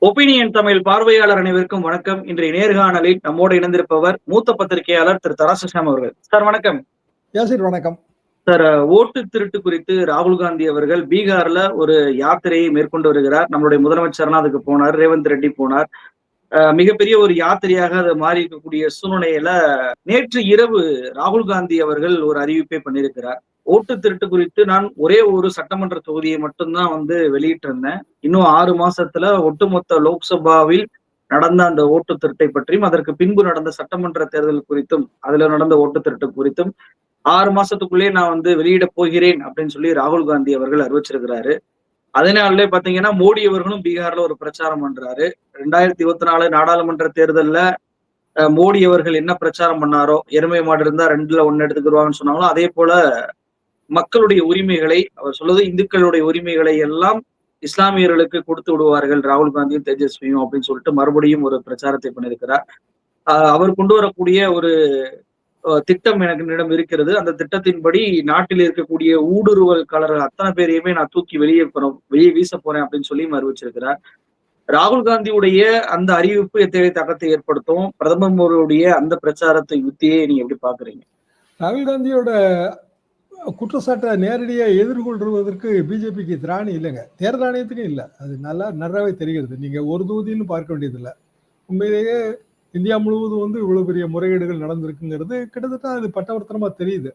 Opinion Tamil பார்வையாளர் அனைவருக்கும் வணக்கம். இன்றைய நேர்காணலில் நம்மோடு இணைந்திருப்பவர் மூத்த பத்திரிகையாளர் திரு தராசுஷாம் அவர்கள். சார் வணக்கம். வணக்கம். சார் ஓட்டு திருட்டு குறித்து ராகுல் காந்தி அவர்கள் பீகார்ல ஒரு யாத்திரையை மேற்கொண்டு வருகிறார். நம்மளுடைய முதலமைச்சர்லாம் அதுக்கு போனார் ரேவந்த் ரெட்டி போனார். மிகப்பெரிய ஒரு யாத்திரையாக அது மாறி இருக்கக்கூடிய சூழ்நிலையில நேற்று இரவு ராகுல் காந்தி அவர்கள் ஒரு அறிவிப்பை பண்ணியிருக்கிறார். ஓட்டு திருட்டு குறித்து நான் ஒரே ஒரு சட்டமன்ற தொகுதியை மட்டும்தான் வந்து வெளியிட்டிருந்தேன். இன்னும் ஆறு மாசத்துல ஒட்டுமொத்த லோக்சபாவில் நடந்த அந்த ஓட்டு திருட்டை பற்றியும் அதற்கு பின்பு நடந்த சட்டமன்ற தேர்தல் குறித்தும் அதுல நடந்த ஓட்டு திருட்டு குறித்தும் ஆறு மாசத்துக்குள்ளே நான் வந்து வெளியிட போகிறேன் அப்படின்னு சொல்லி ராகுல் காந்தி அவர்கள் அறிவிச்சிருக்கிறாரு. அதனாலே பாத்தீங்கன்னா மோடி அவர்களும் பீகார்ல ஒரு பிரச்சாரம் பண்றாரு. ரெண்டாயிரத்தி இருபத்தி நாலு நாடாளுமன்ற தேர்தல்ல மோடி அவர்கள் என்ன பிரச்சாரம் பண்ணாரோ எருமை மாடு இருந்தா ரெண்டுல ஒன்னு எடுத்துக்கிடுவாங்கன்னு சொன்னாங்களோ அதே போல மக்களுடைய உரிமைகளை அவர் சொல்வது இந்துக்களுடைய உரிமைகளை எல்லாம் இஸ்லாமியர்களுக்கு கொடுத்து விடுவார்கள் ராகுல் காந்தியும் தேஜஸ்வியும் அப்படின்னு சொல்லிட்டு மறுபடியும் ஒரு பிரச்சாரத்தை பண்ணியிருக்கிறார். அவர் கொண்டு வரக்கூடிய ஒரு திட்டம் எனக்கு என்னிடம் இருக்கிறது. அந்த திட்டத்தின்படி நாட்டில் இருக்கக்கூடிய ஊடுருவல்காரர்கள் அத்தனை பேரையுமே நான் தூக்கி வெளியே போறோம். வெளியே வீச போறேன் அப்படின்னு சொல்லி அறிவிச்சிருக்கிறார். ராகுல் காந்தியுடைய அந்த அறிவிப்பு எத்தகைய தாக்கத்தை ஏற்படுத்தும்? பிரதமர் மோடியுடைய அந்த பிரச்சாரத்தை யுத்தியை நீங்க எப்படி பாக்குறீங்க ராகுல் காந்தியோட குற்றச்சாட்டை நேரடியாக எதிர்கொள்வதற்கு பிஜேபிக்கு திராணி இல்லைங்க. தேர்தல் ஆணையத்துக்கும் இல்லை. அது நல்லா நல்லாவே தெரிகிறது. நீங்கள் ஒரு தொகுதின்னு பார்க்க வேண்டியதில்லை. உண்மையிலேயே இந்தியா முழுவதும் வந்து இவ்வளவு பெரிய முறைகேடுகள் நடந்திருக்குங்கிறது கிட்டத்தட்ட அது பட்டவர்த்தனமா தெரியுது.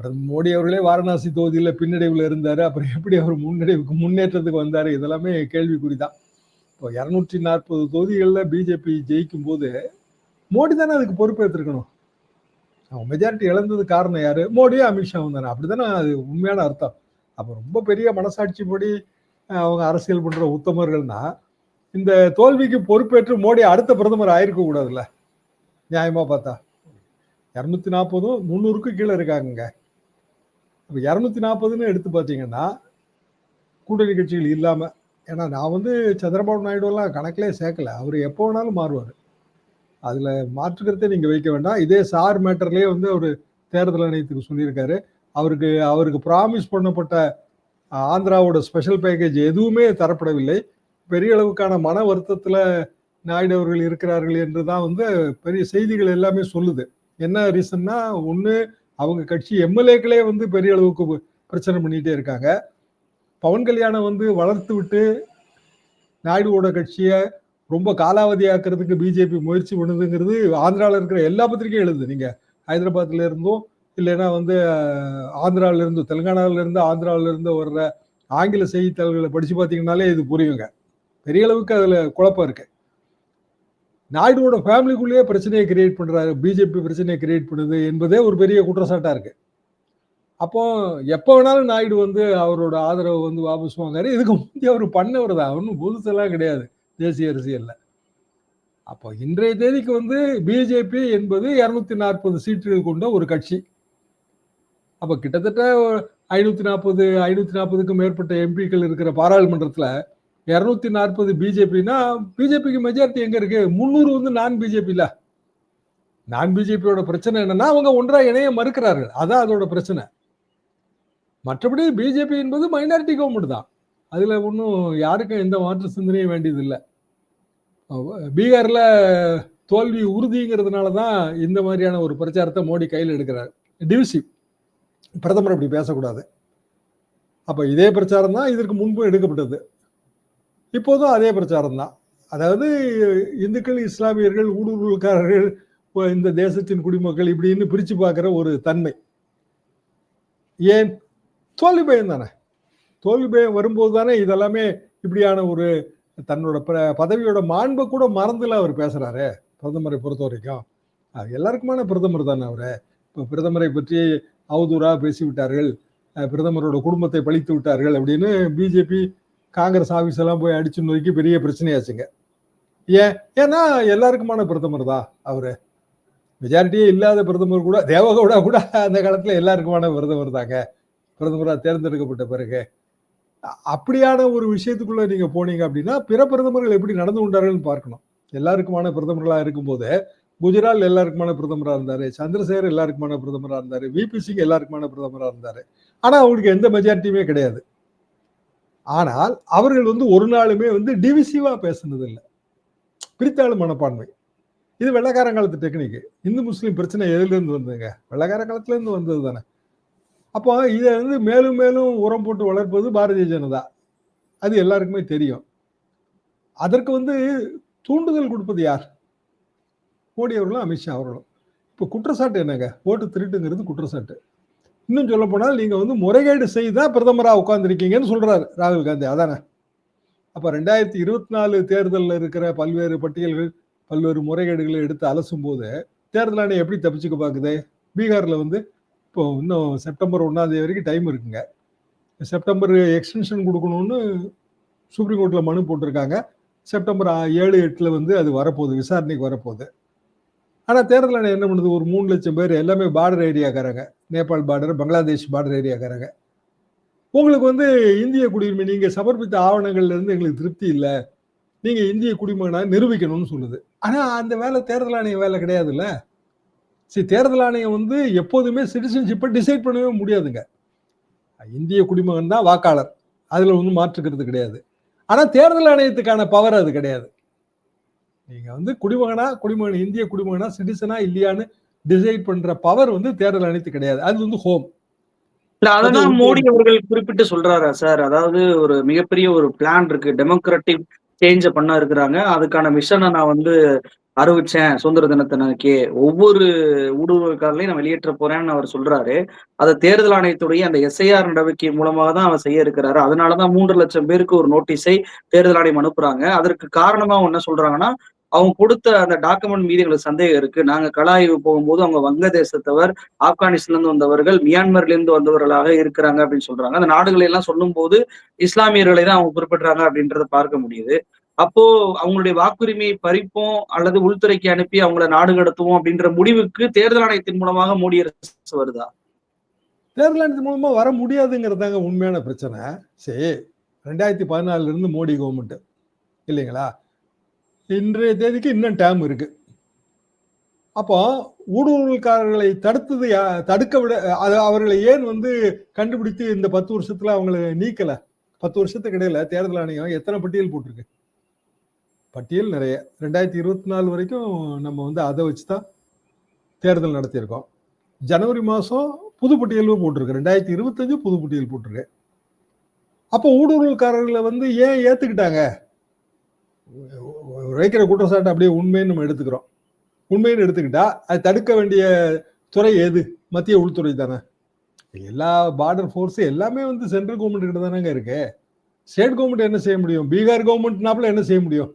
பிரதமர் மோடி அவர்களே வாரணாசி தொகுதியில் பின்னடைவில் இருந்தாரு. அப்புறம் எப்படி அவர் முன்னடைவுக்கு முன்னேற்றத்துக்கு வந்தாரு? இதெல்லாமே கேள்விக்குறி தான் இப்போ இரநூற்றி நாற்பது தொகுதிகளில் பிஜேபி ஜெயிக்கும் போது மோடி தானே அதுக்கு பொறுப்பேற்றிருக்கணும். அவன் மெஜாரிட்டி இழந்தது காரணம் யாரு? மோடியும் அமித்ஷாவும் தானே. அப்படிதானே அது உண்மையான அர்த்தம். அப்போ ரொம்ப பெரிய மனசாட்சிப்படி அஹ், அவங்க அரசியல் பண்ற உத்தமர்கள்னா இந்த தோல்விக்கு பொறுப்பேற்று மோடி அடுத்த பிரதமர் ஆயிருக்க கூடாதுல்ல? நியாயமா பார்த்தா? இரநூத்தி நாற்பதும் முந்நூறுக்கும் கீழே இருக்காங்கங்க. இப்போ இரநூத்தி நாற்பதுன்னு எடுத்து பார்த்தீங்கன்னா கூட்டணி கட்சிகள் இல்லாமல் ஏன்னா நான் வந்து சந்திரபாபு நாயுடுலாம் கணக்கிலே சேர்க்கல. அவர் எப்போ வேணாலும் மாறுவார். அதில் மாற்றுக்கிறதே நீங்கள் வைக்க வேண்டாம். இதே சார் மேட்டர்லேயே வந்து அவர் தேர்தல் ஆணையத்துக்கு சொல்லியிருக்காரு. அவருக்கு அவருக்கு ப்ராமிஸ் பண்ணப்பட்ட ஆந்திராவோட ஸ்பெஷல் பேக்கேஜ் எதுவுமே தரப்படவில்லை. பெரிய அளவுக்கான மன வருத்தத்தில் நாயுடு அவர்கள் இருக்கிறார்கள் என்று தான் வந்து பெரிய செய்திகள் எல்லாமே சொல்லுது. என்ன ரீசன்னா ஒன்று அவங்க கட்சி எம்எல்ஏக்களே வந்து பெரிய அளவுக்கு பிரச்சனை பண்ணிகிட்டே இருக்காங்க. பவன் கல்யாணம் வந்து வளர்த்து விட்டு நாயுடுவோட கட்சியை ரொம்ப காலாவதியாக்குறதுக்கு பிஜேபி முயற்சி பண்ணுதுங்கிறது ஆந்திராவில் இருக்கிற எல்லா பத்திரிகையும் எழுது நீங்கள் ஹைதராபாத்ல இருந்தும் இல்லைன்னா வந்து ஆந்திராவில இருந்து தெலுங்கானாவில இருந்து ஆந்திராவில இருந்து வர்ற ஆங்கில செய்தித்தாள்களை படிச்சு பார்த்தீங்கன்னாலே இது புரியுங்க. பெரிய அளவுக்கு அதில் குழப்பம் இருக்கு. நாயுடுவோட ஃபேமிலிக்குள்ளேயே பிரச்சனையை கிரியேட் பண்ணுறாரு பிஜேபி பிரச்சனையை கிரியேட் பண்ணுது என்பதே ஒரு பெரிய குற்றச்சாட்டாக இருக்கு. அப்போ எப்போ வேணாலும் நாயுடு வந்து அவரோட ஆதரவை வந்து வாபஸ் வாங்காரு இதுக்கு முந்தைய அவர் பண்ணவர் தான். ஒன்றும் புதுசெல்லாம் கிடையாது. தேசிய அரசியலில். அப்போ இன்றைய தேதிக்கு வந்து பிஜேபி என்பது இரநூத்தி நாற்பது சீட்டுகள் கொண்ட ஒரு கட்சி. அப்போ கிட்டத்தட்ட ஐநூற்றி நாற்பது ஐநூற்றி நாற்பதுக்கும் மேற்பட்ட எம்பிக்கள் இருக்கிற பாராளுமன்றத்தில் இரநூத்தி நாற்பது பிஜேபினா பிஜேபிக்கு மெஜாரிட்டி எங்க இருக்கு? முன்னூறு வந்து நான் பிஜேபியில நான் பிஜேபியோட பிரச்சனை என்னன்னா அவங்க ஒன்றா இணைய மறுக்கிறார்கள். அதான் அதோட பிரச்சனை. மற்றபடி பிஜேபி என்பது மைனாரிட்டி கவர்மெண்ட் தான். அதுல ஒன்றும் யாருக்கும் எந்த மாற்று சிந்தனையும் வேண்டியது இல்லை பீகார்ல தோல்வி உறுதிங்கிறதுனால தான் இந்த மாதிரியான ஒரு பிரச்சாரத்தை மோடி கையில் எடுக்கிறார். டிவிசிவ் பிரதமர் அப்படி பேசக்கூடாது. அப்போ இதே பிரச்சாரம் தான் இதற்கு முன்பு எடுக்கப்பட்டது. இப்போதும் அதே பிரச்சாரம் தான் அதாவது இந்துக்கள் இஸ்லாமியர்கள் ஊடுருவல்காரர்கள் இப்போ இந்த தேசத்தின் குடிமக்கள் இப்படின்னு பிரித்து பார்க்குற ஒரு தன்மை. ஏன்? தோல்வி பயம் தானே. தோல்வி பயம் வரும்போது தானே இதெல்லாமே இப்படியான ஒரு தன்னோட ப- பதவியோட மாண்பை கூட மறந்துல அவர் பேசுகிறாரு பிரதமரை பொறுத்த வரைக்கும். அது எல்லாருக்குமான பிரதமர் தானே அவரை. இப்போ பிரதமரை பற்றி அவதூறாக பேசிவிட்டார்கள் பிரதமரோட குடும்பத்தை பழித்து விட்டார்கள் அப்படின்னு பிஜேபி காங்கிரஸ் ஆஃபீஸ் எல்லாம் போய் அடிச்சு நோக்கி பெரிய பிரச்சனையாச்சுங்க. ஏன்? ஏன்னா எல்லாருக்குமான பிரதமர் தான் அவரு. மெஜாரிட்டியே இல்லாத பிரதமர் கூட தேவகவுடா கூட அந்த காலத்தில் எல்லாருக்குமான பிரதமர் தாங்க பிரதமராக தேர்ந்தெடுக்கப்பட்ட பிறகு. அப்படியான ஒரு விஷயத்துக்குள்ள நீங்க போனீங்க அப்படின்னா பிற பிரதமர்கள் எப்படி நடந்து கொண்டார்கள்னு பார்க்கணும். எல்லாருக்குமான பிரதமர்களாக இருக்கும்போது குஜரால் எல்லாருக்குமான பிரதமராக இருந்தார் சந்திரசேகர் எல்லாருக்குமான பிரதமராக இருந்தார் விபி சிங் எல்லாருக்குமான பிரதமராக இருந்தார். ஆனால் அவருக்கு எந்த மெஜாரிட்டியுமே கிடையாது. ஆனால் அவர்கள் வந்து ஒரு நாளுமே வந்து டிவிசிவா பேசுனது இல்லை பிரித்தாளும் மனப்பான்மை. இது வெள்ளக்காரன் காலத்து டெக்னிக் இந்து முஸ்லீம் பிரச்சனை எதுலேருந்து வந்ததுங்க? வெள்ளக்கார காலத்துலேருந்து வந்தது தானே. அப்போ இதை வந்து மேலும் மேலும் உரம் போட்டு வளர்ப்பது பாரதிய ஜனதா. அது எல்லாருக்குமே தெரியும். அதற்கு வந்து தூண்டுதல் கொடுப்பது யார்? மோடி அவர்களும் அமித்ஷா அவர்களும். இப்போ குற்றச்சாட்டு என்னங்க? ஓட்டு திருட்டுங்கிறது குற்றச்சாட்டு. இன்னும் சொல்ல போனால் நீங்க வந்து முறைகேடு செய்தா பிரதமராக உட்கார்ந்துருக்கீங்கன்னு சொல்றாரு ராகுல் காந்தி. அதானே? அப்ப ரெண்டாயிரத்தி இருபத்தி நாலு தேர்தலில் இருக்கிற பல்வேறு பட்டியல்கள் பல்வேறு முறைகேடுகளை எடுத்து அலசும் போது தேர்தல் ஆணையம் எப்படி தப்பிச்சுக்க பாக்குது? பீகார்ல வந்து இப்போ இன்னும் செப்டம்பர் ஒன்னாம் தேதி வரைக்கும் டைம் இருக்குங்க. செப்டம்பர் எக்ஸ்டென்ஷன் கொடுக்கணும்னு சுப்ரீம் கோர்ட்ல மனு போட்டிருக்காங்க. செப்டம்பர் ஏழு எட்டுல வந்து அது வரப்போகுது விசாரணைக்கு வரப்போகுது. ஆனால் தேர்தல் ஆணையம் என்ன பண்ணுது? ஒரு மூணு லட்சம் பேர் எல்லாமே பார்டர் ஏரியாக்காரங்க. நேபாள் பார்டர் பங்களாதேஷ் பார்டர் ஏரியாக்காரங்க. உங்களுக்கு வந்து இந்திய குடியுரிமை நீங்கள் சமர்ப்பித்த ஆவணங்கள்லேருந்து எங்களுக்கு திருப்தி இல்லை. நீங்கள் இந்திய குடிமகனாக நிரூபிக்கணும்னு சொல்லுது. ஆனால் அந்த வேலை தேர்தல் ஆணையம் வேலை கிடையாதுல்ல? சரி தேர்தல் ஆணையம் வந்து எப்போதுமே சிட்டிசன்ஷிப்பை டிசைட் பண்ணவே முடியாதுங்க. இந்திய குடிமகன் தான் வாக்காளர். அதில் ஒன்றும் மாற்றுக்கிறது கிடையாது. ஆனால் தேர்தல் ஆணையத்துக்கான பவர் அது கிடையாது. நீங்க வந்து குடிமகனா குடிமகன் இந்திய குடிமகனா சிட்டிசனா இல்லையான்னு டிசைட் பண்ற பவர் வந்து தேர்தல் ஆணையத்துக்கு கிடையாது. அது வந்து ஹோம் அததான் மோடி அவர்கள் குறிப்பிட்டு சொல்றாரா சார் அதாவது ஒரு மிகப்பெரிய ஒரு பிளான் இருக்கு. டெமோக்ராட்டிக் சேஞ்ச பண்ண இருக்கிறாங்க. அதுக்கான மிஷனை நான் வந்து அறிவிச்சேன் சுதந்திர தினத்தனக்கே ஒவ்வொரு ஊடுருவல்காரர்களையும் நான் வெளியேற்ற போறேன்னு அவர் சொல்றாரு. அதை தேர்தல் ஆணையத்துடைய அந்த எஸ்ஐஆர் நடவடிக்கை மூலமாக தான் அவர் செய்ய இருக்கிறாரு. அதனாலதான் மூன்று லட்சம் பேருக்கு ஒரு நோட்டீஸை தேர்தல் ஆணையம் அனுப்புறாங்க. அதற்கு காரணமா என்ன சொல்றாங்கன்னா அவங்க கொடுத்த அந்த டாக்குமெண்ட் மீது எங்களுக்கு சந்தேகம் இருக்கு. நாங்க கலாய்வு போகும்போது அவங்க வங்கதேசத்தவர் ஆப்கானிஸ்தான்ல இருந்து வந்தவர்கள் மியான்மர்ல இருந்து வந்தவர்களாக இருக்கிறாங்க அப்படின்னு சொல்றாங்க. அந்த நாடுகளை எல்லாம் சொல்லும் போது இஸ்லாமியர்களை தான் அவங்க குறிப்பிடுறாங்க அப்படின்றத பார்க்க முடியுது. அப்போ அவங்களுடைய வாக்குரிமையை பறிப்போம் அல்லது உள்துறைக்கு அனுப்பி அவங்கள நாடு கடத்துவோம் அப்படின்ற முடிவுக்கு தேர்தல் ஆணையத்தின் மூலமாக மோடி அரசு வருதா? தேர்தல் ஆணையத்தின் மூலமா வர முடியாதுங்கிறதாங்க உண்மையான பிரச்சனை. சரி ரெண்டாயிரத்தி பதினாலுல இருந்து மோடி கவர்மெண்ட் இல்லைங்களா? இன்றைய தேதிக்கு இன்னும் டேம் இருக்கு. அப்போ ஊடுருவல்காரர்களை தடுத்தது தடுக்க விட அது அவர்களை ஏன் வந்து கண்டுபிடித்து இந்த பத்து வருஷத்துல அவங்களை நீக்கல? பத்து வருஷத்துக்கு இடையில தேர்தல் ஆணையம் எத்தனை பட்டியல் போட்டிருக்கு? பட்டியல் நிறைய. ரெண்டாயிரத்தி இருபத்தி நாலு வரைக்கும் நம்ம வந்து அதை வச்சு தான் தேர்தல் நடத்தியிருக்கோம். ஜனவரி மாதம் புது பட்டியலும் போட்டிருக்கு. ரெண்டாயிரத்தி இருபத்தஞ்சு புது பட்டியல் போட்டிருக்கு. அப்போ ஊடுருவல்காரர்களை வந்து ஏன் ஏற்றுக்கிட்டாங்க வைக்கிற குற்றச்சாட்டு அப்படியே உண்மைன்னு நம்ம எடுத்துக்கிறோம். உண்மைன்னு எடுத்துக்கிட்டா அது தடுக்க வேண்டிய துறை எது? மத்திய உள்துறை தானே. எல்லா பார்டர் ஃபோர்ஸு எல்லாமே வந்து சென்ட்ரல் கவர்மெண்ட் கிட்ட தானேங்க இருக்கு. ஸ்டேட் கவர்மெண்ட் என்ன செய்ய முடியும்? பீகார் கவர்மெண்ட்னாப்புல என்ன செய்ய முடியும்?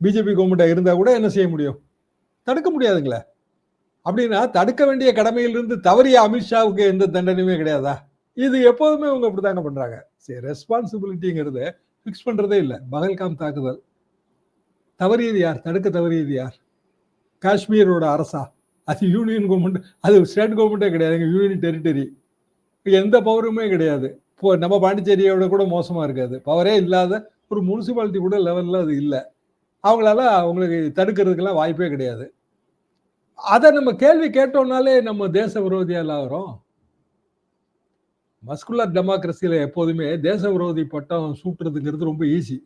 பிஜேபி கவர்மெண்ட்டாக இருந்தால் கூட என்ன செய்ய முடியும்? தடுக்க முடியாதுங்களே. அப்படின்னா தடுக்க வேண்டிய கடமையிலிருந்து தவறிய அமித்ஷாவுக்கு எந்த தண்டனையுமே கிடையாதா? இது எப்போதுமே அவங்க அப்படிதாங்க பண்ணுறாங்க சரி ரெஸ்பான்சிபிலிட்டிங்கிறது ஃபிக்ஸ் பண்ணுறதே இல்லை. பகல்காம் தாக்குதல். தவறியது யார்? தடுக்க தவறியது யார்? காஷ்மீரோட அரசா? அது யூனியன் கவர்மெண்ட் அது ஸ்டேட் கவர்மெண்ட்டே கிடையாது. யூனியன் டெரிட்டரி எந்த பவருமே கிடையாது. இப்போ நம்ம பாண்டிச்சேரியோட கூட மோசமாக இருக்காது. பவரே இல்லாத ஒரு முனிசிபாலிட்டி கூட லெவலில் அது இல்லை. அவங்களால அவங்களுக்கு தடுக்கிறதுக்கெல்லாம் வாய்ப்பே கிடையாது. அதை நம்ம கேள்வி கேட்டோம்னாலே நம்ம தேச விரோதியால் ஆகிறோம் மஸ்குலர் டெமோக்ரஸியில் எப்போதுமே தேச விரோதி பட்டம் சூட்டுறதுங்கிறது ரொம்ப ஈஸி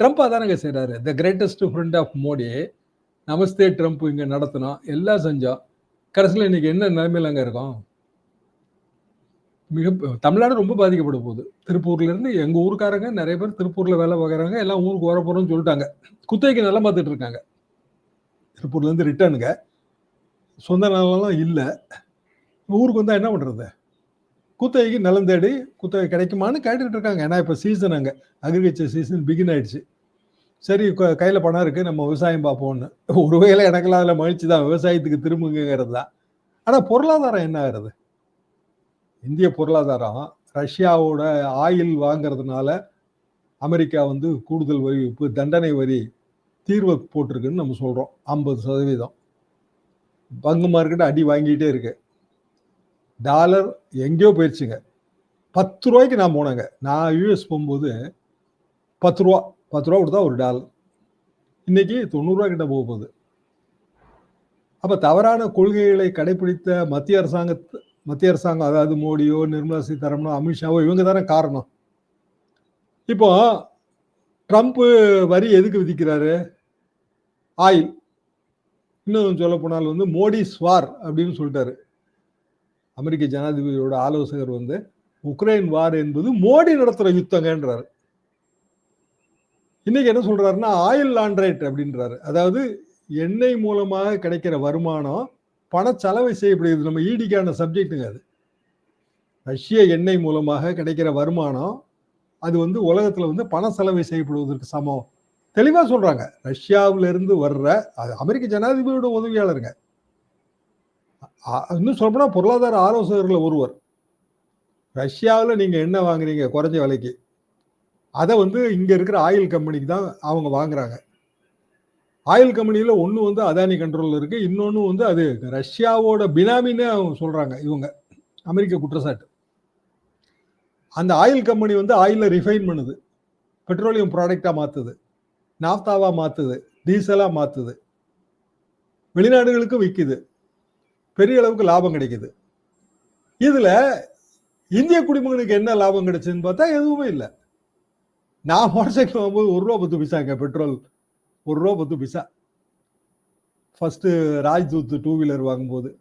ட்ரம்ப் அதானங்க செய்கிறாரு the greatest friend of Modi Namaste Trump இங்கே நடத்தினோம் எல்லாம் செஞ்சோம் கடைசியில் இன்னைக்கு என்ன நிலைமையில் அங்கே இருக்கோம்? மிக தமிழ்நாடு ரொம்ப பாதிக்கப்பட போகுது. திருப்பூர்லேருந்து எங்கள் ஊருக்காரங்க நிறைய பேர் திருப்பூரில் வேலை பார்க்குறாங்க எல்லாம் ஊருக்கு வர போறோம்னு சொல்லிட்டாங்க. குத்தகைக்கு நல்லா பார்த்துட்டு இருக்காங்க. திருப்பூர்லேருந்து ரிட்டர்னுங்க. சொந்த நிலம்லாம் இல்லை. ஊருக்கு வந்தால் என்ன பண்ணுறது குத்தகைக்கு நிலம் தேடி குத்தகை கிடைக்குமான்னு கேட்டுக்கிட்டு இருக்காங்க. ஏன்னா இப்போ சீசன் அங்கே. அக்ரிகல்ச்சர் சீசன் பிகின் ஆயிடுச்சு. சரி க- பணம் இருக்குது நம்ம விவசாயம் பார்ப்போம்னு. ஒரு வகையில் எனக்கெல்லாம் அதில் மகிழ்ச்சி தான். விவசாயத்துக்கு திரும்புங்கிறது தான். ஆனால் பொருளாதாரம் என்ன ஆகுறது? இந்திய பொருளாதாரம் ரஷ்யாவோட ஆயில் வாங்குறதுனால அமெரிக்கா வந்து கூடுதல் வரி இப்போ தண்டனை வரி தீர்வு போட்டிருக்குன்னு நம்ம சொல்கிறோம் ஐம்பது சதவீதம். பங்கு மார்க்கெட் அடி வாங்கிட்டே இருக்குது டாலர் எங்கேயோ போயிடுச்சுங்க பத்து ரூபாய்க்கு நான் போனேங்க. நான் யூஎஸ் போகும்போது பத்து ரூபா பத்து ரூபா கொடுத்தா ஒரு டாலர். இன்னைக்கு தொண்ணூறுரூவா கிட்ட போக போகுது. அப்போ தவறான கொள்கைகளை கடைபிடித்த மத்திய அரசாங்கத்து மத்திய அரசாங்கம் அதாவது மோடியோ நிர்மலா சீதாராமனோ அமித்ஷாவோ இவங்க தானே காரணம். இப்போ ட்ரம்ப்பு வரி எதுக்கு விதிக்கிறாரு? ஆயில். இன்னும் சொல்ல போனால் வந்து மோடி ஸ்வார் அப்படின்னு சொல்லிட்டாரு. அமெரிக்க ஜனாதிபதியோட ஆலோசகர் வந்து உக்ரைன் வார் என்பது மோடி நடத்துகிற யுத்தங்கன்றாரு. இன்னைக்கு என்ன சொல்றாருன்னா ஆயில் லாண்ட்ரேட் அப்படின்றாரு. அதாவது எண்ணெய் மூலமாக கிடைக்கிற வருமானம் பண செலவை செய்யப்படுகிறது. நம்ம ஈடிக்கான சப்ஜெக்ட்டுங்க அது. ரஷ்ய எண்ணெய் மூலமாக கிடைக்கிற வருமானம் அது வந்து உலகத்தில் வந்து பண செலவை செய்யப்படுவதற்கு சமம். தெளிவாக சொல்கிறாங்க ரஷ்யாவிலிருந்து வர்ற அது அமெரிக்க ஜனாதிபதியோட உதவியாளருங்க. இன்னும் சொல்லப்போனால் பொருளாதார ஆலோசகர்கள் ஒருவர். ரஷ்யாவில் நீங்கள் என்ன வாங்குறீங்க? குறைஞ்ச விலைக்கு. அதை வந்து இங்கே இருக்கிற ஆயில் கம்பெனிக்கு தான் அவங்க வாங்குறாங்க. ஆயில் கம்பெனியில் ஒன்று வந்து அதானி கண்ட்ரோலில் இருக்குது இன்னொன்று வந்து அது ரஷ்யாவோட பினாமின்னு அவங்க சொல்கிறாங்க இவங்க. அமெரிக்க குற்றச்சாட்டு. அந்த ஆயில் கம்பெனி வந்து ஆயிலை ரிஃபைன் பண்ணுது. பெட்ரோலியம் ப்ராடக்டாக மாற்றுது நாஃப்தாவாக மாற்றுது டீசலாக மாற்றுது வெளிநாடுகளுக்கும் விற்கிது பெரிய அளவுக்கு லாபம் கிடைக்குது. இதுல இந்திய குடிமகனுக்கு என்ன லாபம் கிடைச்சதுன்னு பார்த்தா எதுவுமே இல்லை. நான் மோட்டர் சைக்கிள் வாங்கும்போது ஒரு ரூபா பத்து பைசாங்க பெட்ரோல் ஒரு ரூபா பத்து பைசா. ஃபஸ்ட்டு ராஜ்தூத் டூ வீலர் வாங்கும்போது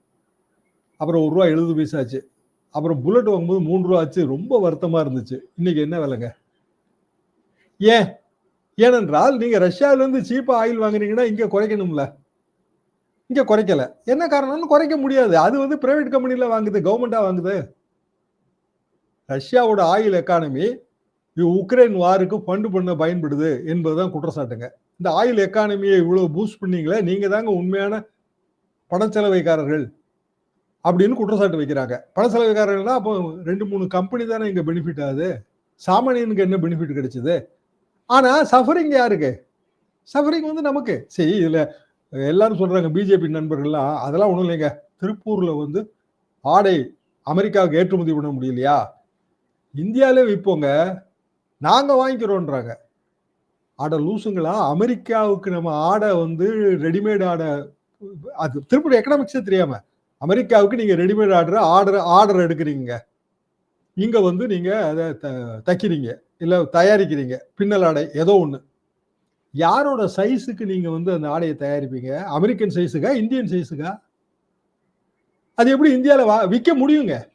அப்புறம் ஒரு ரூபா எழுபது பைசா ஆச்சு. அப்புறம் புல்லட் வாங்கும்போது மூணு ரூபா ஆச்சு. ரொம்ப வருத்தமாக இருந்துச்சு. இன்னைக்கு என்ன விலைங்க? ஏன்? ஏனென்றால் நீங்கள் ரஷ்யாவிலேருந்து சீப்பாக ஆயில் வாங்குறீங்கன்னா இங்கே குறைக்கணும்ல. இங்கே குறைக்கல. என்ன காரணம்னு குறைக்க முடியாது. அது வந்து பிரைவேட் கம்பெனியில் வாங்குது கவர்மெண்ட்டாக வாங்குது. ரஷ்யாவோட ஆயில் எக்கானமி உக்ரைன் வாருக்கு ஃபண்டு பண்ண பயன்படுது என்பதுதான் குற்றச்சாட்டுங்க. இந்த ஆயில் எக்கானமியை இவ்வளோ பூஸ்ட் பண்ணீங்களே நீங்கள் தாங்க உண்மையான பணச்செலவைக்காரர்கள் அப்படின்னு குற்றச்சாட்டு வைக்கிறாங்க. பணச்செலவைக்காரர்கள்னா அப்போ ரெண்டு மூணு கம்பெனி தானே இங்கே பெனிஃபிட் ஆகுது. சாமானியனுக்கு என்ன பெனிஃபிட் கிடைச்சிது? ஆனால் சஃபரிங் யாருக்கு? சஃபரிங் வந்து நமக்கு. சரி இதில் எல்லாரும் சொல்றாங்க பிஜேபி நண்பர்கள்லாம் அதெல்லாம் ஒன்றும் இல்லைங்க. திருப்பூர்ல வந்து ஆடை அமெரிக்காவுக்கு ஏற்றுமதி பண்ண முடியலையா? இந்தியாவிலே விற்போங்க நாங்கள் வாங்கிக்கிறோன்றாங்க ஆடை லூசுங்களா? அமெரிக்காவுக்கு நம்ம ஆடை வந்து ரெடிமேட் ஆடை அது திருப்பூர் எக்கனாமிக்ஸே தெரியாம அமெரிக்காவுக்கு நீங்கள் ரெடிமேட் ஆர்டர் ஆர்டர் ஆர்டர் எடுக்கிறீங்க. இங்கே வந்து நீங்கள் அதை த- தைக்கிறீங்க. இல்லை தயாரிக்கிறீங்க. பின்னல் ஆடை ஏதோ ஒன்று யாரோட சைஸுக்கு நீங்க வந்து அந்த ஆடையை தயாரிப்பீங்க? அமெரிக்கன் சைஸுக்கா இந்தியன் சைஸுக்கா அது எப்படி இந்தியாவில் வா விற்க முடியுங்க?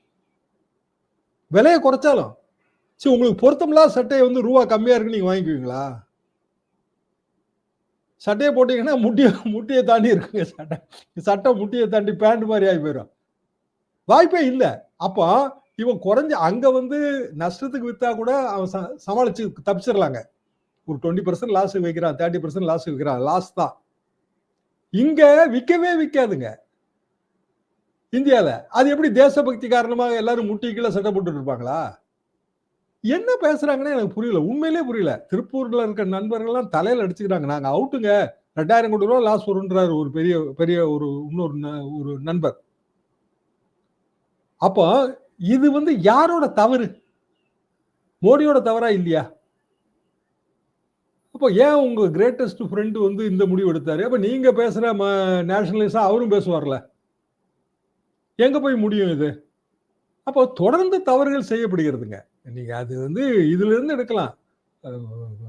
விலையை குறைச்சாலும். சரி உங்களுக்கு பொருத்தமில்லாத சட்டையை வந்து ரூபா கம்மியாக இருக்கு நீங்கள் வாங்கிக்குவீங்களா? சட்டையை போட்டீங்கன்னா முட்டிய முட்டியை தாண்டி இருக்குங்க சட்டை. சட்டை முட்டியை தாண்டி பேண்ட் மாதிரி ஆகி போயிடும். வாய்ப்பே இல்லை. அப்போ இவன் குறைஞ்ச அங்கே வந்து நஷ்டத்துக்கு விற்றா கூட அவன் ச- சமாளிச்சு தப்பிச்சிடலாங்க. ஒரு டுவெண்ட்டி பர்சன்ட் லாஸ் வைக்கிறான் தேர்ட்டி பர்சன்ட் லாஸ் வைக்கிறான் லாஸ் தான். இங்க விற்கவே விற்காதுங்க. இந்தியாவில் அது எப்படி தேசபக்தி காரணமாக எல்லாரும் முட்டிக்குள்ள சட்டை போட்டுட்டு இருப்பாங்களா? என்ன பேசுறாங்கன்னு எனக்கு புரியல. உண்மையிலே புரியல. திருப்பூர்ல இருக்க நண்பர்கள்லாம் தலையில அடிச்சுக்கிறாங்க. நாங்க அவுட்டுங்க ரெண்டாயிரம் கோடி ரூபா லாஸ் வரும்ன்றாரு ஒரு பெரிய பெரிய ஒரு இன்னொரு ந- ஒரு நண்பர். அப்போ இது வந்து யாரோட தவறு? மோடியோட தவறா இல்லையா? அப்போ ஏன் உங்க கிரேட்டஸ்ட் ஃப்ரெண்டு வந்து இந்த முடிவு எடுத்தாரு? நீங்கள் நீங்க பேசுற நேஷனலிசா அவரும் பேசுவார்ல. எங்க போய் முடியும் இது? அப்போ தொடர்ந்து தவறுகள் செய்யப்படுகிறதுங்க. நீங்க அது வந்து இதுல இருந்து எடுக்கலாம்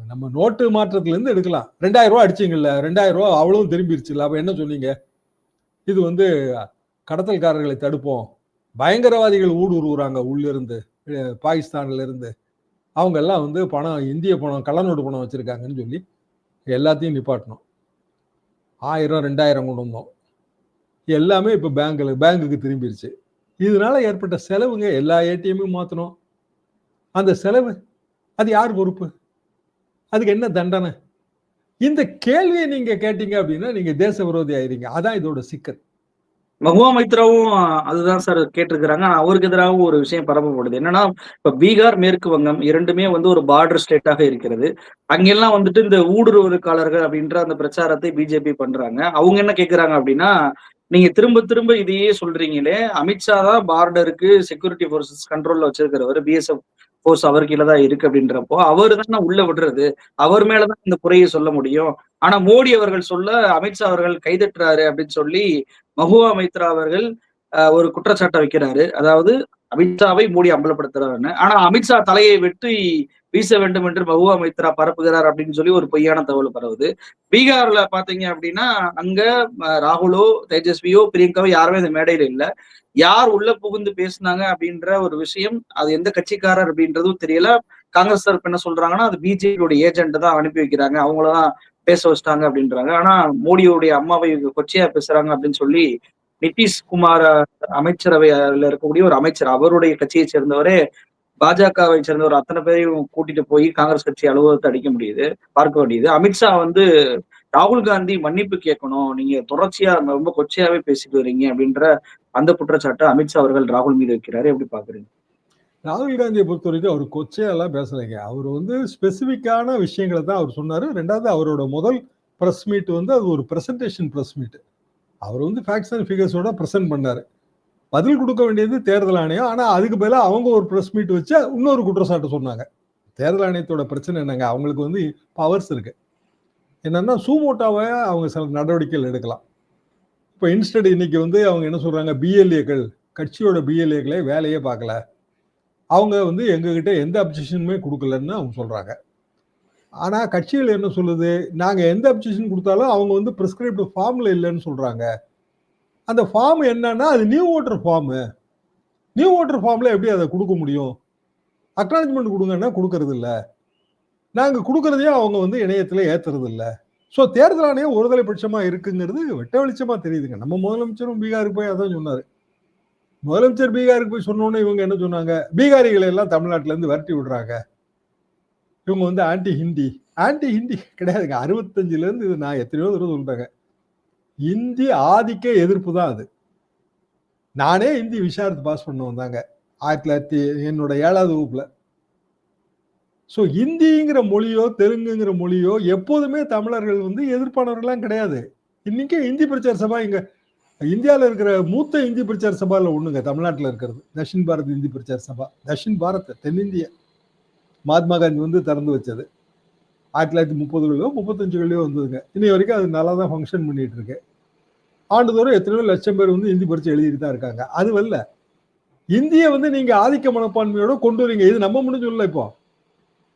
நம்ம நோட்டு மாற்றத்துலேருந்து எடுக்கலாம். ரெண்டாயிரம் ரூபா அடிச்சீங்கல்ல ரெண்டாயிரம் ரூபா அவ்வளவும் திரும்பிருச்சுல்ல அப்போ என்ன சொன்னீங்க? இது வந்து கடத்தல்காரர்களை தடுப்போம். பயங்கரவாதிகள் ஊடுருவுறாங்க உள்ளிருந்து பாகிஸ்தான்ல இருந்து. அவங்க எல்லாம் வந்து பணம் இந்திய பணம் கள்ளநோட்டு பணம் வச்சுருக்காங்கன்னு சொல்லி எல்லாத்தையும் நிப்பாட்டணும். ஆயிரம் ரெண்டாயிரம் கொண்டு வந்தோம். எல்லாமே இப்போ பேங்கில் பேங்குக்கு திரும்பிடுச்சு இதனால ஏற்பட்ட செலவுங்க எல்லா ஏடிஎம்மையும் மாற்றணும் அந்த செலவு அது யார் பொறுப்பு? அதுக்கு என்ன தண்டனை? இந்த கேள்வியை நீங்கள் கேட்டீங்க அப்படின்னா நீங்கள் தேச விரோதி ஆயிருங்க அதான் இதோட சிக்கல். மகுவா மைத்ராவும் அதுதான் சார் கேட்டிருக்கிறாங்க. ஆனா அவருக்கு எதிராகவும் ஒரு விஷயம் பரப்பப்படுது. என்னன்னா இப்ப பீகார் மேற்கு வங்கம் இரண்டுமே வந்து ஒரு பார்டர் ஸ்டேட்டாக இருக்கிறது. அங்கெல்லாம் வந்துட்டு இந்த ஊடுருவலுக்காளர்கள் அப்படின்ற அந்த பிரச்சாரத்தை பிஜேபி பண்றாங்க. அவங்க என்ன கேக்குறாங்க அப்படின்னா நீங்க திரும்ப திரும்ப இதையே சொல்றீங்களே அமித்ஷா தான் பார்டருக்கு செக்யூரிட்டி ஃபோர்ஸஸ் கண்ட்ரோல்ல வச்சிருக்கிறவர் பிஎஸ்எஃப் ஃபோர்ஸ் அவர் கீழே தான் இருக்கு அப்படின்றப்போ அவர் தானே உள்ள விடுறது. அவர் மேலதான் இந்த குறையை சொல்ல முடியும். ஆனா மோடி அவர்கள் சொல்ல அமித்ஷா அவர்கள் கைதட்டுறாரு அப்படின்னு சொல்லி மகுவா மைத்ரா அவர்கள் ஒரு குற்றச்சாட்டை வைக்கிறாரு. அதாவது அமித்ஷாவை மோடி அம்பலப்படுத்துறாருன்னு. ஆனா அமித்ஷா தலையை வெட்டி வீச வேண்டும் என்று மகுவா மைத்ரா பரப்புகிறார் அப்படின்னு சொல்லி ஒரு பொய்யான தகவல் பரவுது. பீகார்ல பாத்தீங்க அப்படின்னா அங்க ராகுலோ தேஜஸ்வியோ பிரியங்காவோ யாருமே இந்த மேடையில இல்ல. யார் உள்ள புகுந்து பேசுனாங்க அப்படின்ற ஒரு விஷயம் அது எந்த கட்சிக்காரர் அப்படின்றதும் தெரியல. காங்கிரஸ் தரப்பு என்ன சொல்றாங்கன்னா அது பிஜேபியோட ஏஜென்ட் தான் அனுப்பி வைக்கிறாங்க. அவங்களதான் பேச வச்சிட்டாங்க அப்படின்றாங்க. ஆனா மோடியோடைய அம்மாவை கொச்சியா கொச்சையா பேசுறாங்க அப்படின்னு சொல்லி நிதிஷ்குமார் அமைச்சரவையில இருக்கக்கூடிய ஒரு அமைச்சர் அவருடைய கட்சியை சேர்ந்தவரே பாஜகவை சேர்ந்த ஒரு அத்தனை பேரையும் கூட்டிட்டு போய் காங்கிரஸ் கட்சி அலுவலகத்தை அடிக்க முடியுது பார்க்க வேண்டியது. அமித்ஷா வந்து ராகுல் காந்தி மன்னிப்பு கேட்கணும் நீங்க தொடர்ச்சியா ரொம்ப கொச்சையாவே பேசிட்டு வரீங்க அப்படின்ற அந்த குற்றச்சாட்டை அமித்ஷா அவர்கள் ராகுல் மீது வைக்கிறாரு. எப்படி பாக்குறீங்க? ராகுல் காந்தியை பொறுத்த வரைக்கும் அவர் கொச்சையெல்லாம் பேசலைங்க. அவர் வந்து ஸ்பெசிஃபிக்கான விஷயங்களை தான் அவர் சொன்னார். ரெண்டாவது அவரோட முதல் ப்ரெஸ் மீட் வந்து அது ஒரு ப்ரெசன்டேஷன் ப்ரெஸ் மீட் அவர் வந்து ஃபேக்ட்ஸ் அண்ட் ஃபிகர்ஸோட ப்ரெசென்ட் பண்ணாரு. பதில் கொடுக்க வேண்டியது தேர்தல் ஆணையம். ஆனால் அதுக்கு பதிலாக அவங்க ஒரு ப்ரெஸ் மீட் வச்சு இன்னொரு குற்றச்சாட்டு சொன்னாங்க. தேர்தல் ஆணையத்தோட பிரச்சனை என்னங்க? அவங்களுக்கு வந்து பவர்ஸ் இருக்கு. என்னன்னா சூமோட்டாவை அவங்க சில நடவடிக்கைகள் எடுக்கலாம். இப்போ இன்ஸ்டட் இன்னைக்கு வந்து அவங்க என்ன சொல்றாங்க? பிஎல்ஏக்கள் கட்சியோட பிஎல்ஏக்களே வேலையே பார்க்கல. அவங்க வந்து எங்ககிட்ட எந்த அப்ஜெக்ஷனுமே கொடுக்கலன்னு அவங்க சொல்றாங்க. ஆனா கட்சிகள் என்ன சொல்லுது? நாங்க எந்த அப்ஜெக்ஷன் கொடுத்தாலும் அவங்க வந்து பிரிஸ்கிரைப்டு ஃபார்ம்ல இல்லைன்னு சொல்றாங்க. அந்த ஃபார்ம் என்னன்னா அது new voter form new voter ஃபார்மில் எப்படி அதை கொடுக்க முடியும்? அக்னாலஜ்மெண்ட் கொடுங்கன்னா கொடுக்கறது இல்லை. நாங்கள் கொடுக்கறதையும் அவங்க வந்து இணையத்தில் ஏற்றுறது இல்லை. ஸோ தேர்தல் ஆணையம் ஒருதலை பட்சமா இருக்குங்கிறது வெட்ட வெளிச்சமாக தெரியுதுங்க. நம்ம முதலமைச்சரும் பீகாருக்கு போய் அதான் சொன்னார். முதலமைச்சர் பீகாருக்கு போய் சொன்னோன்னே இவங்க என்ன சொன்னாங்க? பீகாரிகளை எல்லாம் தமிழ்நாட்டிலேருந்து வரட்டி விரட்டி விடுறாங்க. இவங்க வந்து ஆன்டி ஹிந்தி ஆன்டி ஹிந்தி கிடையாதுங்க அறுபத்தஞ்சிலேருந்து இது நான் எத்தனையோ தடவை சொல்கிறேங்க இந்தி ஆதிக்க எதிர்ப்பு தான் அது. நானே இந்தி விசாரத்து பாஸ் பண்ண வந்தாங்க ஆயிரத்தி தொள்ளாயிரத்தி என்னோட ஏழாவது வகுப்புல. ஸோ இந்திங்கிற மொழியோ தெலுங்குங்கிற மொழியோ எப்போதுமே தமிழர்கள் வந்து எதிர்ப்பானவர்கள்லாம் கிடையாது. இன்னைக்கு இந்தி பிரச்சார சபா இங்க இந்தியாவில் இருக்கிற மூத்த இந்தி பிரச்சார சபாவில் ஒண்ணுங்க தமிழ்நாட்டில் இருக்கிறது. தக்ஷின் பாரத் இந்தி பிரச்சார சபா. தக்ஷின் பாரத் தென்னிந்திய. மகாத்மா காந்தி வந்து திறந்து வச்சது. ஆயிரத்தி தொள்ளாயிரத்தி முப்பதுகளிலோ முப்பத்தஞ்சுகளிலோ வந்ததுங்க. இன்னை வரைக்கும் அது நல்லா தான் ஃபங்க்ஷன் பண்ணிட்டு இருக்கு ஆண்டுதோறும் எத்தனையோ லட்சம் பேர் வந்து இந்தி பரிச்சு எழுதிட்டு தான் இருக்காங்க. அது வரல இந்தியை வந்து நீங்க ஆதிக்க மனப்பான்மையோட கொண்டு வரீங்க. இது நம்ம முடிஞ்சு இல்லை இப்போ.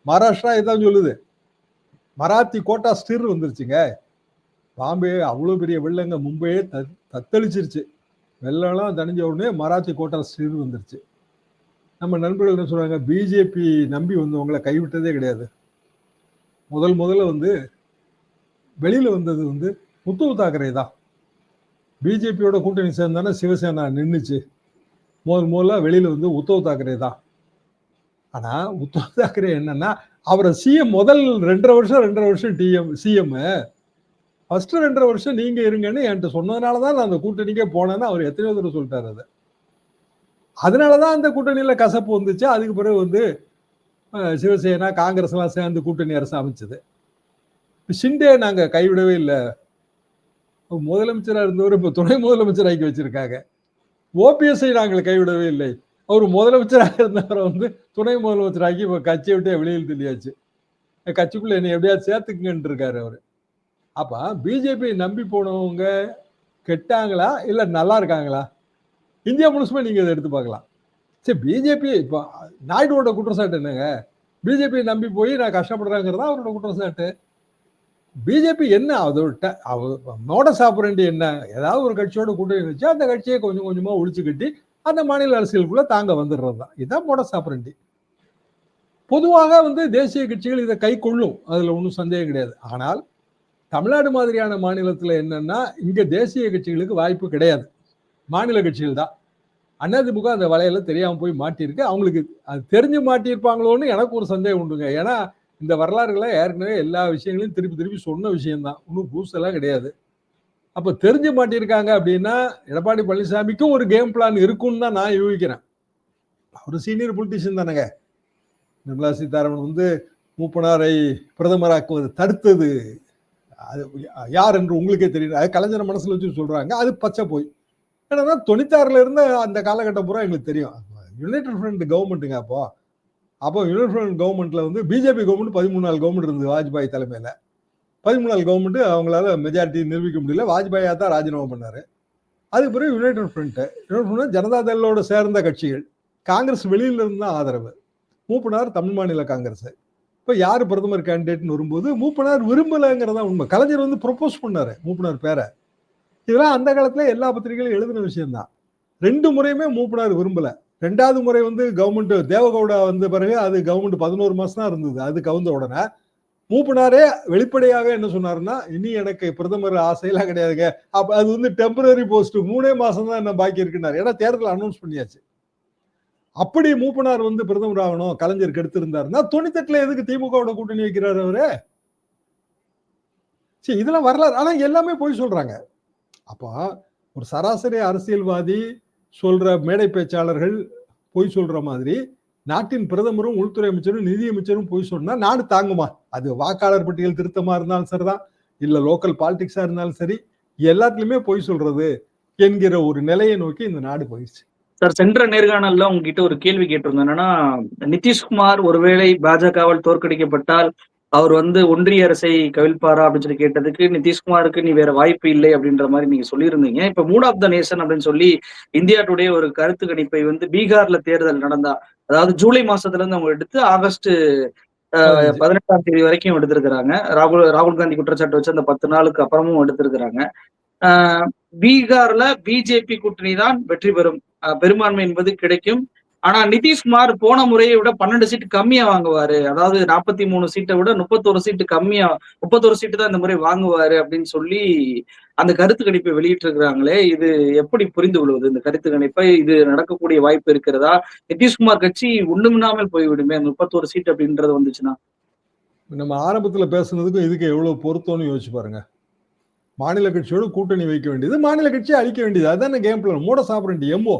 மகாராஷ்டிரா இதான் சொல்லுது. மராத்தி கோட்டா ஸ்டிர் வந்துருச்சுங்க. பாம்பே அவ்வளோ பெரிய வெள்ளங்க. மும்பையே த தத்தளிச்சிருச்சு. வெள்ளம்லாம் தணிஞ்ச உடனே மராத்தி கோட்டா ஸ்டிர் வந்துருச்சு. நம்ம நண்பர்கள் என்ன சொல்றாங்க? பிஜேபி நம்பி வந்தவங்களை கைவிட்டதே கிடையாது. முதல் முதல்ல வந்து வெளியில் வந்தது வந்து உத்தவ் தாக்கரே தான். பிஜேபியோட கூட்டணி சேர்ந்தானே சிவசேனா நின்றுச்சு முதல் முதல்ல வெளியில் வந்து உத்தவ் தாக்கரே தான். ஆனால் உத்தவ் தாக்கரே என்னன்னா அவரை சிஎம் முதல் ரெண்டரை வருஷம் ரெண்டரை வருஷம் டிஎம் சிஎம். ஃபர்ஸ்ட் ரெண்டரை வருஷம் நீங்க இருங்கன்னு என்கிட்ட சொன்னதுனால தான் நான் அந்த கூட்டணிக்கே போனேன்னு அவர் எத்தனையோ தடவை சொல்லிட்டாரு அதை. அதனாலதான் அந்த கூட்டணியில் கசப்பு வந்துச்சு. அதுக்கு பிறகு வந்து சிவசேனா காங்கிரஸ்லாம் சேர்ந்து கூட்டணி அரசு அமைச்சது. ஷிண்டே நாங்கள் கைவிடவே இல்லை. முதலமைச்சராக இருந்தவர் இப்போ துணை முதலமைச்சர் ஆக்கி வச்சுருக்காங்க. ஓபிஎஸ்ஐ நாங்கள் கைவிடவே இல்லை. அவர் முதலமைச்சராக இருந்தவரை வந்து துணை முதலமைச்சராக்கி இப்போ கட்சியை விட்டே வெளியில் தெரியாச்சு கட்சிக்குள்ளே என்னை எப்படியாவது சேர்த்துக்குங்கன்னு இருக்காரு அவர். அப்போ பிஜேபி நம்பி போனவங்க கெட்டாங்களா? இல்லை நல்லா இருக்காங்களா? இந்தியா முழுசுமே நீங்கள் இதை எடுத்து பார்க்கலாம். சரி பிஜேபி இப்போ நாயுடுவோட குற்றச்சாட்டு என்னங்க? பிஜேபி நம்பி போய் நான் கஷ்டப்படுறேங்கிறதா அவரோட குற்றச்சாட்டு? பிஜேபி என்ன அதோட மோட சாப்பிட்றேன் என்ன? ஏதாவது ஒரு கட்சியோட கூட்டணி வச்சு அந்த கட்சியை கொஞ்சம் கொஞ்சமாக ஒழிச்சு கட்டி அந்த மாநில அரசியலுக்குள்ள தாங்க வந்துடுறது தான். இதுதான் மோட சாப்பிட்றேன் பொதுவாக வந்து தேசிய கட்சிகள் இதை கை கொள்ளும். அதில் ஒன்றும் சந்தேகம் கிடையாது. ஆனால் தமிழ்நாடு மாதிரியான மாநிலத்தில் என்னன்னா இங்கே தேசிய கட்சிகளுக்கு வாய்ப்பு கிடையாது. மாநில கட்சிகள் தான். அதிமுக அந்த வலையில தெரியாம போய் மாட்டியிருக்கு. அவங்களுக்கு அது தெரிஞ்சு மாட்டியிருப்பாங்களோன்னு எனக்கு ஒரு சந்தேகம் உண்டுங்க. ஏன்னா இந்த வரலாறுகளை ஏற்கனவே எல்லா விஷயங்களையும் திருப்பி திருப்பி சொன்ன விஷயம்தான். ஒன்றும் புதுசெல்லாம் கிடையாது. அப்ப தெரிஞ்சு மாட்டியிருக்காங்க அப்படின்னா எடப்பாடி பழனிசாமிக்கும் ஒரு கேம் பிளான் இருக்கும்னு தான் நான் யூகிக்கிறேன். அவர் சீனியர் பொலிட்டிஷியன் தானேங்க. நிர்மலா சீதாராமன் வந்து மூப்பனாரை பிரதமராக்குவது தடுத்தது. அது யார் என்று உங்களுக்கே தெரியும். அது கலைஞர் மனசுல வச்சு சொல்றாங்க. அது பச்சை போய். ஏன்னா தொண்ணூத்தாறுல இருந்த அந்த காலகட்டம் பூரா எங்களுக்கு தெரியும். யுனைடெட் ஃப்ரண்ட் கவர்மெண்ட்டுங்க அப்போ. அப்போ யுனைடெட் ஃப்ரண்ட் கவர்மெண்ட்ல வந்து பிஜேபி கவர்மெண்ட் பதிமூணு நாள் கவர்மெண்ட் இருந்தது வாஜ்பாய் தலைமையில. பதிமூணு நாள் கவர்மெண்ட் அவங்களால மெஜாரிட்டி நிரூபிக்க முடியல. வாஜ்பாயா தான் ராஜினாமா பண்ணாரு. அதுக்கு பிறகு யுனைடெட் ஃப்ரண்ட் யுனைடெட் ஃப்ரண்ட் ஜனதாதளோட சேர்ந்த கட்சிகள். காங்கிரஸ் வெளியில இருந்து தான் ஆதரவு. மூப்பனார் தமிழ் மாநில காங்கிரஸ். இப்போ யார் பிரதமர் கேண்டிடேட்னு வரும்போது மூப்பனார் விரும்பலைங்கிறதா உண்மை. கலைஞர் வந்து ப்ரொபோஸ் பண்ணாரு மூப்பனார் பேரை. இதெல்லாம் அந்த காலத்துல எல்லா பத்திரிகைகளும் எழுதின விஷயம்தான். ரெண்டு முறையுமே மூப்பனார் விரும்பல. ரெண்டாவது முறை வந்து கவர்மெண்ட் தேவகவுடா வந்த பிறகு அது கவர்மெண்ட் பதினோரு மாசம் தான் இருந்தது. அது கவுந்த உடனே மூப்பினாரே வெளிப்படையாகவே என்ன சொன்னாருன்னா இனி எனக்கு பிரதமர் ஆசையெல்லாம் கிடையாதுங்க. அப்ப அது வந்து டெம்பரரி போஸ்ட் மூணே மாசம் தான் என்ன பாக்கி இருக்குனார் ஏன்னா தேர்தல் அனௌன்ஸ் பண்ணியாச்சு. அப்படி மூப்பனார் வந்து பிரதமர் ஆகணும் கலைஞருக்கு எடுத்திருந்தாருன்னா தொண்ணூத்தெட்டுல எதுக்கு திமுகவோட கூட்டணி வைக்கிறாரு அவரு? சரி இதெல்லாம் வரலாறு. ஆனா எல்லாமே போய் சொல்றாங்க. அப்போ ஒரு சராசரி அரசியல்வாதி சொல்ற மேடை பேச்சாளர்கள் பொய் சொல்ற மாதிரி நாட்டின் பிரதமரும் உள்துறை அமைச்சரும் நிதியமைச்சரும் பொய் சொன்னா நாடு தாங்குமா? அது வாக்காளர் பட்டியல் திருத்தமா இருந்தாலும் சரிதான். இல்ல லோக்கல் பாலிடிக்ஸா இருந்தாலும் சரி. எல்லாத்துலயுமே பொய் சொல்றது என்கிற ஒரு நிலையை நோக்கி இந்த நாடு போயிடுச்சு. சார் சென்ற நேர்காணல்ல உங்ககிட்ட ஒரு கேள்வி கேட்டிருந்தேன். என்னன்னா நிதிஷ்குமார் ஒருவேளை பாஜகவால் தோற்கடிக்கப்பட்டால் அவர் வந்து ஒன்றிய அரசை கவிழ்ப்பாரா அப்படின்னு சொல்லி கேட்டதுக்கு நிதிஷ்குமாருக்கு நீ வேற வாய்ப்பு இல்லை அப்படின்ற மாதிரி நீங்க சொல்லியிருந்தீங்க. இப்ப மூட் ஆஃப் த நேஷன் அப்படின்னு சொல்லி இந்தியா டுடே ஒரு கருத்து கணிப்பை வந்து பீகார்ல தேர்தல் நடந்தா அதாவது ஜூலை மாசத்துல இருந்து அவங்க எடுத்து ஆகஸ்ட் பதினெட்டாம் தேதி வரைக்கும் எடுத்திருக்கிறாங்க. ராகுல் ராகுல் காந்தி குற்றச்சாட்டு வச்சு அந்த பத்து நாளுக்கு அப்புறமும் எடுத்திருக்கிறாங்க. பீகார்ல பிஜேபி கூட்டணி தான் வெற்றி பெறும். பெரும்பான்மை என்பது கிடைக்கும். ஆனா நிதிஷ்குமார் போன முறையை விட பன்னெண்டு சீட்டு கம்மியா வாங்குவாரு. அதாவது நாற்பத்தி மூணு சீட்டை விட முப்பத்தோரு சீட்டு கம்மியா முப்பத்தோரு சீட்டு தான் இந்த முறை வாங்குவாரு அப்படின்னு சொல்லி அந்த கருத்து கணிப்பை வெளியிட்டு இருக்கிறாங்களே இது எப்படி புரிந்து கொள்வது? இந்த கருத்து கணிப்பை இது நடக்கக்கூடிய வாய்ப்பு இருக்கிறதா? நிதிஷ்குமார் கட்சி ஒண்ணுமில்லாமல் போய்விடுமே முப்பத்தோரு சீட் அப்படின்றது வந்துச்சுன்னா? நம்ம ஆரம்பத்துல பேசுனதுக்கும் இதுக்கு எவ்வளவு பொருத்தம்னு யோசிச்சு பாருங்க. மாநில கட்சியோட கூட்டணி வைக்க வேண்டியது மாநில கட்சியை அழிக்க வேண்டியது. அதான் கேம் பிளான் மூட சாப்பிட எம்ஓ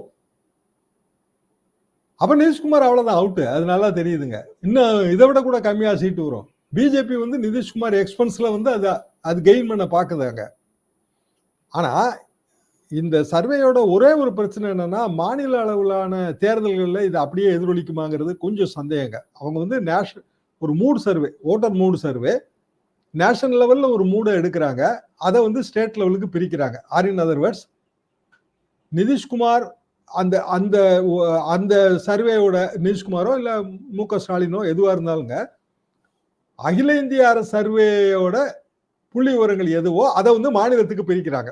அப்போ நிதிஷ்குமார் அவ்வளோதான் அவுட்டு அது நல்லா தெரியுதுங்க. இன்னும் இதை விட கூட கம்மியாக சீட்டு வரும். பிஜேபி வந்து நிதிஷ்குமார் எக்ஸ்பென்ஸில் வந்து அது அது கெயின் பண்ண பாக்குதாங்க. ஆனால் இந்த சர்வேயோட ஒரே ஒரு பிரச்சனை என்னன்னா மாநில அளவிலான தேர்தல்களில் இது அப்படியே எதிரொலிக்குமாங்கிறது கொஞ்சம் சந்தேகங்க. அவங்க வந்து நேஷனல் ஒரு mood survey voter mood survey national லெவலில் ஒரு மூடை எடுக்கிறாங்க. அதை வந்து ஸ்டேட் லெவலுக்கு பிரிக்கிறாங்க. Or in other words Nitish Kumar அந்த அந்த அந்த சர்வேயோட நிதிஷ்குமாரோ இல்ல மு க ஸ்டாலினோ எதுவா இருந்தாலுங்க அகில இந்திய அரசு சர்வேயோட புள்ளி விவரங்கள் எதுவோ அதை வந்து மாநிலத்துக்கு பிரிக்கிறாங்க.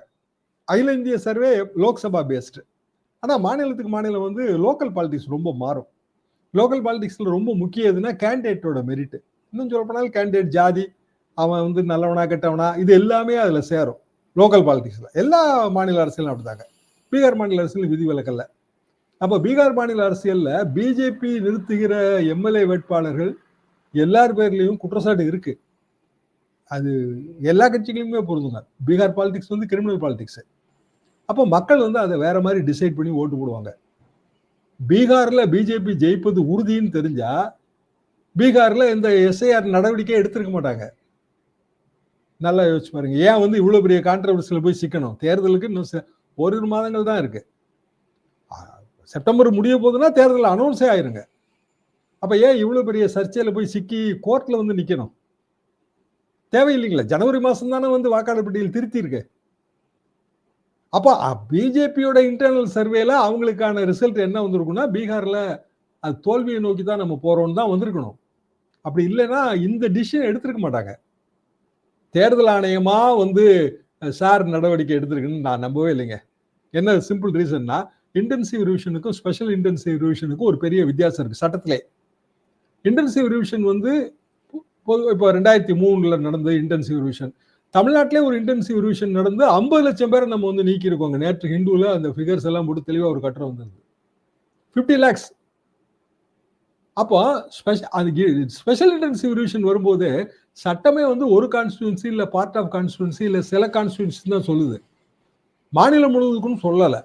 அகில இந்திய சர்வே லோக்சபா பேஸ்டு ஆனால் மாநிலத்துக்கு மாநிலம் வந்து லோக்கல் பாலிடிக்ஸ் ரொம்ப மாறும். லோக்கல் பாலிடிக்ஸில் ரொம்ப முக்கியம் எதுனா கேண்டிடேட்டோட மெரிட் இன்னும் சொல்ல போனாலும் கேண்டிடேட் ஜாதி அவன் வந்து நல்லவனா கெட்டவனா இது எல்லாமே அதில் சேரும். லோக்கல் பாலிடிக்ஸில் எல்லா மாநில அரசியலும் அப்படிதாங்க பீகார் மாநில அரசியல் விதிவிலக்கல்ல அப்போ பீகார் மாநில அரசியலில் பிஜேபி நிறுத்துகிற எம்எல்ஏ வேட்பாளர்கள் எல்லார் பேர்லேயும் குற்றச்சாட்டு இருக்கு. அது எல்லா கட்சிகளுமே பொருந்துங்க. பீகார் பாலிடிக்ஸ் வந்து கிரிமினல் பாலிடிக்ஸ் அப்போ மக்கள் வந்து அதை வேற மாதிரி டிசைட் பண்ணி ஓட்டு போடுவாங்க. பீகாரில் பிஜேபி ஜெயிப்பது உறுதின்னு தெரிஞ்சா பீகாரில் இந்த எஸ்ஐஆர் நடவடிக்கை எடுத்திருக்க மாட்டாங்க. நல்லா யோசிச்சு பாருங்க. ஏன் வந்து இவ்வளோ பெரிய கான்ட்ரவர்சியில் போய் சிக்கணும்? தேர்தலுக்கு இன்னும் ஓரிரு மாதங்கள் தான் இருக்கு. செப்டம்பர் முடிய போகுதுன்னா தேர்தல் அனௌன்ஸே ஆயிருங்க. அப்போ ஏன் இவ்வளோ பெரிய சர்ச்சையில் போய் சிக்கி கோர்ட்டில் வந்து நிற்கணும் தேவையில்லைங்களா. ஜனவரி மாதம் தானே வந்து வாக்காளர் பட்டியல் திருத்தி இருக்கு அப்போ பிஜேபியோட இன்டர்னல் சர்வேல அவங்களுக்கான ரிசல்ட் என்ன வந்திருக்குன்னா பீகாரில் அது தோல்வியை நோக்கி தான் நம்ம போகிறோம்னு தான் வந்திருக்கணும். அப்படி இல்லைன்னா இந்த டிசிஷன் எடுத்திருக்க மாட்டாங்க. தேர்தல் ஆணையமாக வந்து சார் நடவடிக்கை எடுத்திருக்குன்னு நான் நம்பவே இல்லைங்க. என்ன சிம்பிள் ரீசன்னா இன்டென்சிவ் ரிவிஷனுக்கும் ஸ்பெஷல் இன்டென்சிவ் ரிவிஷனுக்கும் ஒரு பெரிய வித்தியாசம் இருக்குது சட்டத்திலே. இன்டென்சிவ் ரிவிஷன் வந்து இப்போ ரெண்டாயிரத்தி மூணில் நடந்த இன்டென்சிவ் ரிவிஷன் தமிழ்நாட்டிலே ஒரு இன்டென்சிவ் ரிவிஷன் நடந்து ஐம்பது லட்சம் பேரை நம்ம வந்து நீக்கியிருக்கோங்க. நேற்று ஹிந்துவில் அந்த ஃபிகர்ஸ் எல்லாம் போட்டு தெளிவாக ஒரு கட்டுரை வந்திருக்கு. ஃபிஃப்டி லேக்ஸ் அப்போ ஸ்பெஷல் அது ஸ்பெஷல் இன்டென்சிவ் ரிவிஷன் வரும்போது சட்டமே வந்து ஒரு கான்ஸ்டியூன்சி இல்லை பார்ட் ஆஃப் கான்ஸ்டியூன்சி இல்லை சில கான்ஸ்டியூன்சி தான் சொல்லுது. மாநிலம் முழுவதுக்கும் சொல்லலை.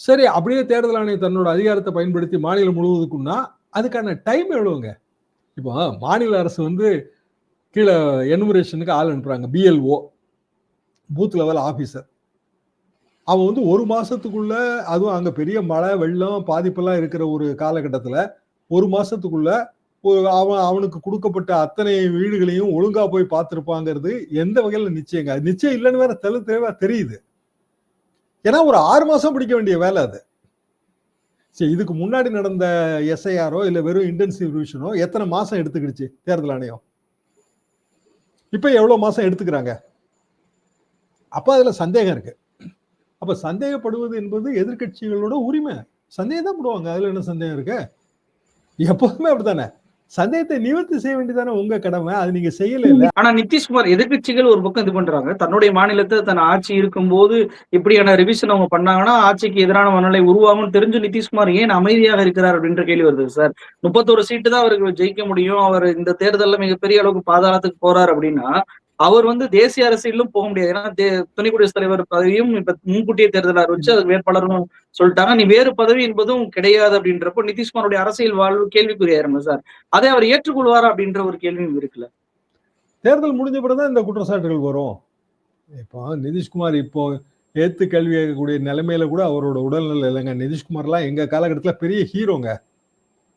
சரி அப்படியே தேர்தல் ஆணையம் தன்னோட அதிகாரத்தை பயன்படுத்தி மாநிலம் முழுவதுக்கும்னா அதுக்கான டைம் எவ்வளோங்க இப்போ மாநில அரசு வந்து கீழே எனுமரேஷனுக்கு ஆள் அனுப்புகிறாங்க பிஎல்ஓ பூத் லெவல் ஆஃபீஸர் அவன் வந்து ஒரு மாதத்துக்குள்ள அதுவும் அங்கே பெரிய மழை வெள்ளம் பாதிப்பெல்லாம் இருக்கிற ஒரு காலகட்டத்தில் ஒரு மாதத்துக்குள்ளே அவன் அவனுக்கு கொடுக்கப்பட்ட அத்தனை வீடுகளையும் ஒழுங்கா போய் பார்த்துருப்பாங்கிறது எந்த வகையில நிச்சயங்க? நிச்சயம் இல்லைன்னு வேற தெளி தெளிவா தெரியுது. ஏன்னா ஒரு ஆறு மாசம் பிடிக்க வேண்டிய வேலை அது. சரி இதுக்கு முன்னாடி நடந்த எஸ்ஐஆரோ இல்ல வெறும் இன்டென்சிவ் ரிவிஷனோ எத்தனை மாசம் எடுத்துக்கிடுச்சு தேர்தல் ஆணையம்? இப்ப எவ்வளவு மாசம் எடுத்துக்கிறாங்க? அப்ப அதுல சந்தேகம் இருக்கு. அப்ப சந்தேகப்படுவது என்பது எதிர்க்கட்சிகளோட உரிமை. சந்தேகம் தான் போடுவாங்க. அதுல என்ன சந்தேகம் இருக்கு? எப்போதுமே அப்படித்தானே? சந்தேகத்தை நிவர்த்தி செய்ய வேண்டியதானே உங்க கடமை? அது நீங்க செய்யல இல்ல. ஆனா நிதிஷ்குமார் எதிர்க்கட்சிகள் ஒரு பக்கம் இது பண்றாங்க. தன்னுடைய மாநிலத்தை தன் ஆட்சி இருக்கும்போது இப்படியான ரிவிஷன் அவங்க பண்ணாங்கன்னா ஆட்சிக்கு எதிரான மனநிலை உருவாகும் தெரிஞ்சு நிதிஷ்குமார் ஏன் அமைதியாக இருக்கிறார் அப்படின்ற கேள்வி வருது சார். முப்பத்தோரு சீட்டு தான் அவருக்கு ஜெயிக்க முடியும். அவர் இந்த தேர்தலில் மிகப்பெரிய அளவுக்கு பாதாளத்துக்கு போறார் அப்படின்னா அவர் வந்து தேசிய அரசியலும் போக முடியாது. ஏன்னா தே- துணை குடியரசுத் தலைவர் பதவியும் இப்ப முன்கூட்டிய தேர்தல் அறிவிச்சு அதுக்கு வேட்பாளரும் சொல்லிட்டாங்க. நீ வேறு பதவி என்பதும் கிடையாது அப்படின்றப்போ நிதிஷ்குமாருடைய அரசியல் வாழ்வு கேள்விக்குறியாயிருங்க சார்? அதை அவர் ஏற்றுக்கொள்வாரா அப்படின்ற ஒரு கேள்வியும் இருக்குல்ல தேர்தல் முடிஞ்ச பிறகுதான் இந்த குற்றச்சாட்டுகள் வரும். இப்போ நிதிஷ்குமார் இப்போ ஏத்து கல்வி கேட்கக்கூடிய நிலைமையில கூட அவரோட உடல்நிலை இல்லைங்க. நிதிஷ்குமார்லாம் எங்க காலகட்டத்துல பெரிய ஹீரோங்க.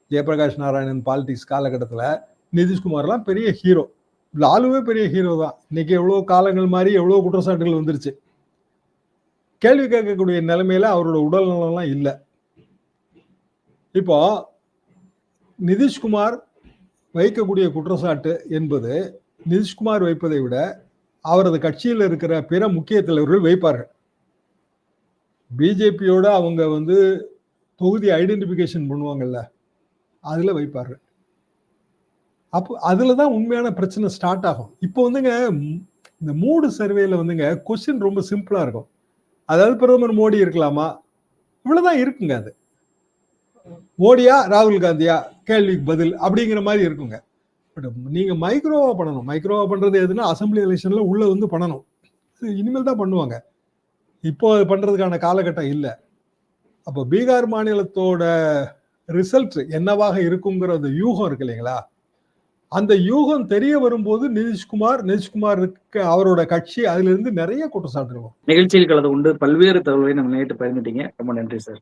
ஜெயபிரகாஷ் நாராயணன் பாலிடிக்ஸ் காலகட்டத்தில் நிதிஷ்குமார்லாம் பெரிய ஹீரோ. லாலுவே பெரிய ஹீரோ தான். இன்னைக்கு எவ்வளோ காலங்கள் மாதிரி எவ்வளோ குற்றச்சாட்டுகள் வந்துருச்சு. கேள்வி கேட்கக்கூடிய நிலைமையில அவரோட உடல் நலம்லாம் இல்லை. இப்போ நிதிஷ்குமார் வைக்கக்கூடிய குற்றச்சாட்டு என்பது நிதிஷ்குமார் வைப்பதை விட அவரது கட்சியில் இருக்கிற பிற முக்கிய தலைவர்கள் வைப்பார்கள். பிஜேபியோட அவங்க வந்து தொகுதி ஐடென்டிஃபிகேஷன் பண்ணுவாங்கல்ல அதில் வைப்பார்கள். அப்போ அதில் தான் உண்மையான பிரச்சனை ஸ்டார்ட் ஆகும். இப்போ வந்துங்க இந்த மூடு சர்வேல வந்துங்க கொஸ்டின் ரொம்ப சிம்பிளாக இருக்கும். அதாவது பிரதமர் மோடி இருக்கலாமா? இவ்வளோதான் இருக்குங்க அது. மோடியா ராகுல் காந்தியா? கேள்விக்கு பதில் அப்படிங்கிற மாதிரி இருக்குங்க. பட் நீங்கள் மைக்ரோவா பண்ணணும். மைக்ரோவா பண்ணுறது எதுனா அசம்பிளி எலெக்ஷனில் உள்ளே வந்து பண்ணணும். இது இனிமேல் தான் பண்ணுவாங்க. இப்போ அது பண்ணுறதுக்கான காலகட்டம் இல்லை. அப்போ பீகார் மாநிலத்தோட ரிசல்ட் என்னவாக இருக்குங்கிற அந்த யூகம் இருக்கு இல்லைங்களா? அந்த யூகம் தெரிய வரும்போது நிதிஷ்குமார் நிதிஷ்குமார் இருக்க அவரோட கட்சி அதுல இருந்து நிறைய குற்றச்சாட்டு நிகழ்ச்சியில் கலந்து கொண்டு பல்வேறு தகவல்களை நம்ம நேற்று பகிர்ந்துட்டீங்க. ரொம்ப நன்றி சார்.